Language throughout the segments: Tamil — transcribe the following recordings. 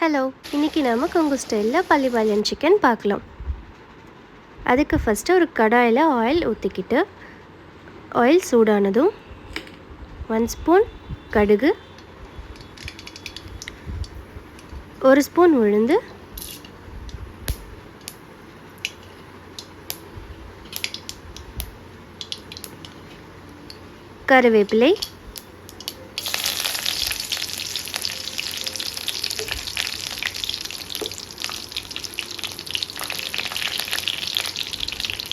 ஹலோ இன்றைக்கி நாம் கொங்கு ஸ்டைலில் பள்ளிபாளையம் சிக்கன் பார்க்கலாம். அதுக்கு ஃபஸ்ட்டு ஒரு கடாயில் ஆயில் ஊற்றிக்கிட்டு ஆயில் சூடானதும் ஒன் ஸ்பூன் கடுகு ஒரு ஸ்பூன் உளுந்து கருவேப்பிலை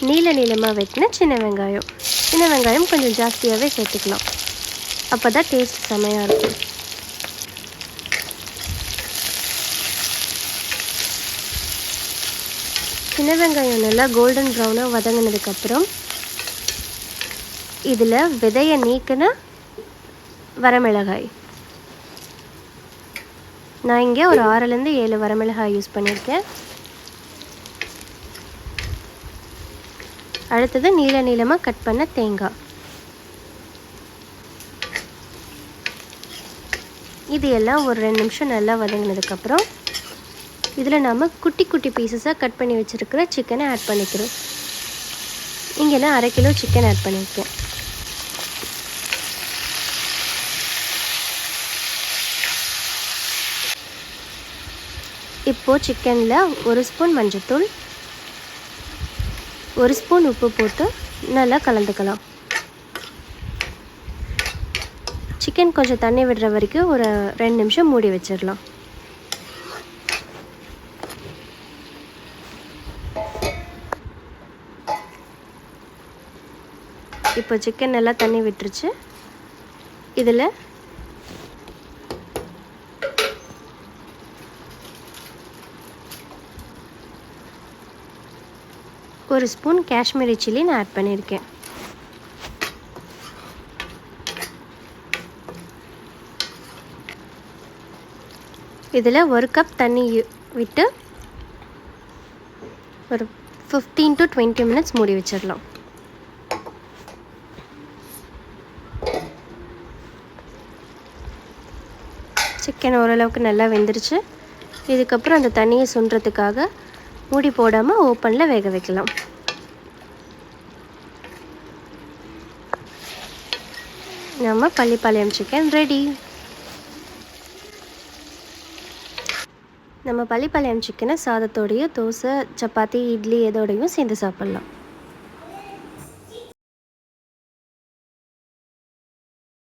நீல நீளமாக வெட்டின சின்ன வெங்காயம். சின்ன வெங்காயம் கொஞ்சம் ஜாஸ்தியாகவே சேர்த்துக்கலாம். அப்போ தான் டேஸ்ட் செமையாக இருக்கும். சின்ன வெங்காயம் நல்லா கோல்டன் ப்ரௌனாக வதங்கினதுக்கப்புறம் இதில் விதையை நீக்கின வரமிளகாய். நான் இங்கே ஒரு ஆறுலேருந்து ஏழு வரமிளகாய் யூஸ் பண்ணியிருக்கேன். அடுத்தது நீல நீளமாக கட் பண்ண தேங்காய். இது எல்லாம் ஒரு ரெண்டு நிமிஷம் நல்லா வதங்கினதுக்கப்புறம் இதில் நாம் குட்டி குட்டி பீசஸாக கட் பண்ணி வச்சுருக்கிற சிக்கனை ஆட் பண்ணிக்கிறோம். இங்கே நான் அரை கிலோ சிக்கன் ஆட் பண்ணியிருக்கேன் இப்போது சிக்கனில் ஒரு ஸ்பூன் மஞ்சத்தூள் ஒரு ஸ்பூன் உப்பு போட்டு நல்லா கலந்துக்கலாம். சிக்கன் கொஞ்சம் தண்ணி விடுற வரைக்கும் ஒரு ரெண்டு நிமிஷம் மூடி வச்சிடலாம். இப்போ சிக்கன் நல்லா தண்ணி விட்டுருச்சு. இதில் ஒரு ஸ்பூன் காஷ்மீரி சில்லி நான் ஆட் பண்ணியிருக்கேன். இதில் ஒரு கப் தண்ணி விட்டு ஒரு ஃபிஃப்டீன் டு டுவெண்ட்டி மினிட்ஸ் மூடி வச்சிடலாம். சிக்கன் ஓரளவுக்கு நல்லா வெந்துருச்சு. இதுக்கப்புறம் அந்த தண்ணியை சுண்டுறதுக்காக மூடி போடாமல் ஓப்பனில் வேக வைக்கலாம். நம்ம பள்ளிப்பாளையம் சிக்கன் ரெடி நம்ம பள்ளிப்பாளையம் சிக்கனை சாதத்தோடையும் தோசை சப்பாத்தி இட்லி எதோடையும் சேர்ந்து சாப்பிட்லாம்.